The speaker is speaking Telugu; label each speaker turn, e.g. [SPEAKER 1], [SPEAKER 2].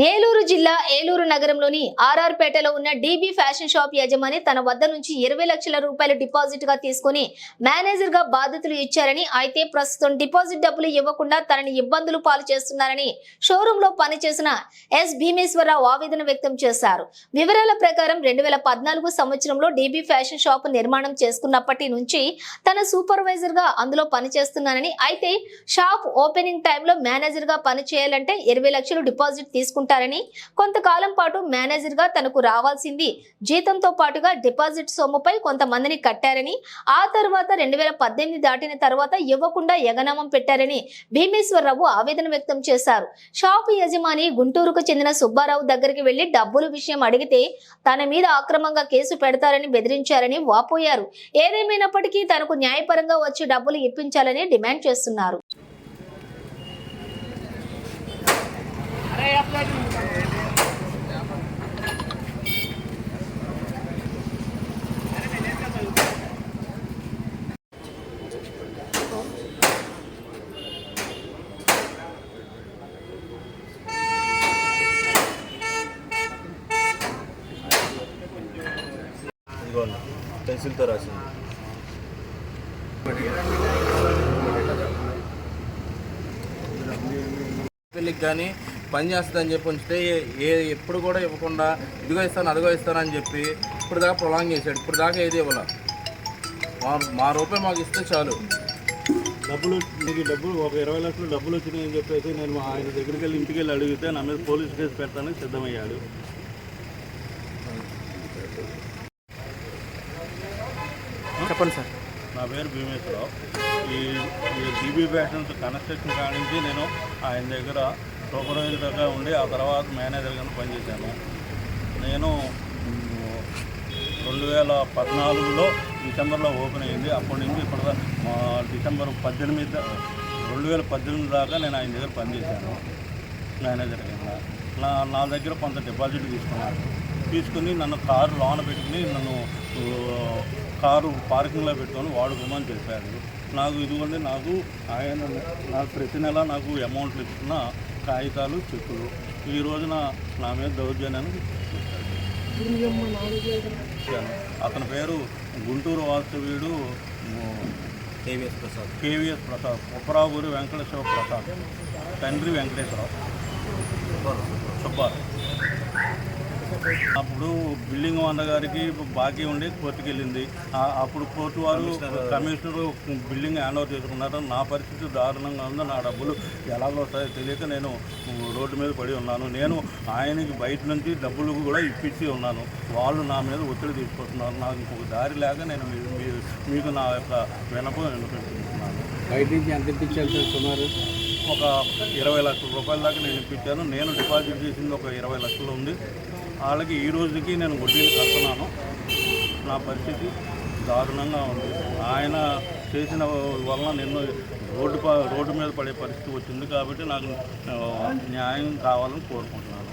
[SPEAKER 1] ఏలూరు జిల్లా ఏలూరు నగరంలోని ఆర్ఆర్ పేటలో ఉన్న డీబీ ఫ్యాషన్ షాప్ యజమాని తన వద్ద నుంచి ఇరవై లక్షల రూపాయలు డిపాజిట్గా తీసుకుని మేనేజర్గా బాధ్యతలు ఇచ్చారని అయితే ప్రస్తుతం డిపాజిట్ డబ్బులు ఇవ్వకుండా తనని ఇబ్బందులు పాలు చేస్తున్నారని షోరూమ్లో పనిచేసిన ఎస్ భీమేశ్వరరావు ఆవేదన వ్యక్తం చేశారు. వివరాల ప్రకారం రెండు వేల పద్నాలుగు సంవత్సరంలో డీబీ ఫ్యాషన్ షాప్ నిర్మాణం చేసుకున్నప్పటి నుంచి తన సూపర్వైజర్గా అందులో పనిచేస్తున్నానని అయితే షాప్ ఓపెనింగ్ టైంలో మేనేజర్గా పనిచేయాలంటే ఇరవై లక్షలు డిపాజిట్ తీసుకుంటారని కొంతకాలం పాటు మేనేజర్గా తనకు రావాల్సింది. జీతంతో పాటుగా డిపాజిట్ సొమ్ముపై కొంతమందిని కట్టారని ఆ తర్వాత రెండు వేల పద్దెనిమిది దాటిన తర్వాత ఇవ్వకుండా ఎగనామం పెట్టారని భీమేశ్వరరావు ఆవేదన వ్యక్తం చేశారు. షాపు యజమాని గుంటూరుకు చెందిన సుబ్బారావు దగ్గరికి వెళ్ళి డబ్బుల విషయం అడిగితే తన మీద అక్రమంగా కేసు పెడతారని బెదిరించారని వాపోయారు. ఏదేమైనప్పటికీ తనకు న్యాయపరంగా వచ్చి డబ్బులు ఇప్పించాలని డిమాండ్ చేస్తున్నారు.
[SPEAKER 2] ఇదిగోండి పెన్సిల్తో రాసింది. పెళ్ళికి కానీ పని చేస్తుందని చెప్పి ఉంచితే ఏ- ఎప్పుడు కూడా ఇవ్వకుండా ఇదిగో ఇస్తాను అదిగో ఇస్తాను అని చెప్పి ఇప్పుడు దాకా ప్రొలాంగ్ చేశాడు. ఇప్పుడు దాకా ఏది ఇవ్వాల? మా మా రూపాయి మాకు ఇస్తే చాలు.
[SPEAKER 3] డబ్బులు నీకు డబ్బులు ఒక ఇరవై లక్షలు డబ్బులు వచ్చినాయని చెప్పేసి నేను మా ఆయన దగ్గరికి వెళ్ళి ఇంటికి వెళ్ళి అడిగితే నా మీద పోలీస్ కేసు పెడతానని సిద్ధమయ్యాడు.
[SPEAKER 2] చెప్పండి సార్.
[SPEAKER 3] నా పేరు భీమేశ్వరరావు. ఈ ఈ జీబీ ఫ్యాషన్స్ కన్స్ట్రక్షన్ కానించి నేను ఆయన దగ్గర సూపర్వైజర్గా ఉండి ఆ తర్వాత మేనేజర్గా పనిచేశాను. నేను రెండు వేల పద్నాలుగులో డిసెంబర్లో ఓపెన్ అయింది. అప్పటి నుంచి ఇప్పుడు డిసెంబర్ పద్దెనిమిది రెండు వేల పద్దెనిమిది దాకా నేను ఆయన దగ్గర పనిచేశాను. మేనేజర్ కింద నా నా దగ్గర కొంత డిపాజిట్ తీసుకున్నాను. తీసుకుని నన్ను కారు లోన పెట్టుకుని నన్ను కారు పార్కింగ్లో పెట్టుకొని వాడుకోమని చెప్పాడు. నాకు ఇదిగోండి నాకు ఆయన నాకు ప్రతి నెల నాకు అమౌంట్లు ఇస్తున్న కాగితాలు చెక్కులు ఈ రోజున నా మీద ఇచ్చాను. అతని పేరు గుంటూరు వాస్తవ్యుడు
[SPEAKER 2] కేవీఎస్ ప్రసాద్.
[SPEAKER 3] కేవీఎస్ ప్రసాద్. ఉప్పరావూరి వెంకటేశ్వర ప్రసాద్. తండ్రి వెంకటేశ్వరరావు. సుబ్బారావు. అప్పుడు బిల్డింగ్ వంద గారికి బాకీ ఉండి కోర్టుకి వెళ్ళింది అప్పుడు కోర్టు వారు కమిషనర్ బిల్డింగ్ హ్యాండ్ ఓవర్ చేసుకున్నారు నా పరిస్థితి దారుణంగా ఉంది. నా డబ్బులు ఎలాగో వస్తాయో తెలియక నేను రోడ్డు మీద పడి ఉన్నాను. నేను ఆయనకి బయట నుంచి డబ్బులు కూడా ఇప్పించి ఉన్నాను. వాళ్ళు నా మీద ఒత్తిడి తీసుకొస్తున్నారు. నాకు ఇంకొక దారి లేక నేను మీకు నా యొక్క వినపం వినిపిస్తున్నాను
[SPEAKER 4] బయట నుంచి ఎంత సుమారు?
[SPEAKER 3] ఒక ఇరవై లక్షల రూపాయల దాకా నేను ఇప్పించాను. నేను డిపాజిట్ చేసింది ఒక ఇరవై లక్షలు ఉంది. వాళ్ళకి ఈ రోజుకి నేను వడ్డీలు కడుతున్నాను. నా పరిస్థితి దారుణంగా ఉంది. ఆయన చేసిన వలన నిన్ను రోడ్డు రోడ్డు మీద పడే పరిస్థితి వచ్చింది కాబట్టి నాకు న్యాయం కావాలని కోరుకుంటున్నాను.